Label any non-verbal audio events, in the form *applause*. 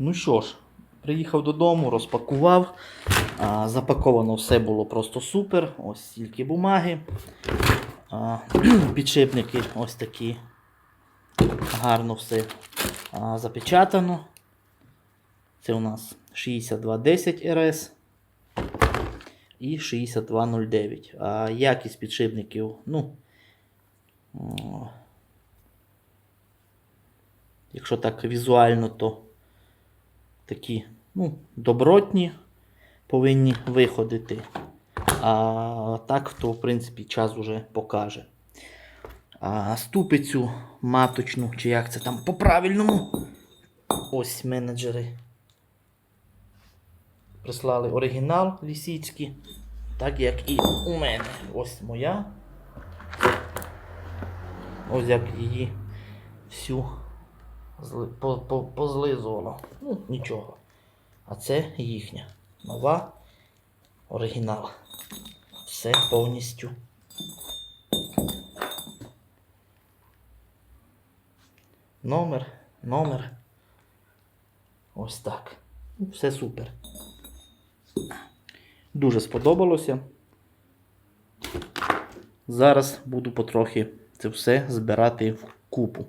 Ну що ж, приїхав додому, розпакував. А, запаковано все було просто супер. Ось стільки бумаги. А, *clears throat* підшипники ось такі. Гарно все а, запечатано. Це у нас 6210 RS і 6209. А якість підшипників, ну. Якщо так візуально, то такі ну, добротні повинні виходити. А так, то, в принципі, час уже покаже. А ступицю маточну, чи як це там по-правильному. Ось менеджери. Прислали оригінал лісіцький, так як і у мене. Ось моя. Ось як її всю по, по. Ну, нічого. А це їхня. Нова оригінал. Все повністю. Номер, номер. Ось так. Ну, Все супер. Дуже сподобалося. Зараз буду потрохи це все збирати в купу.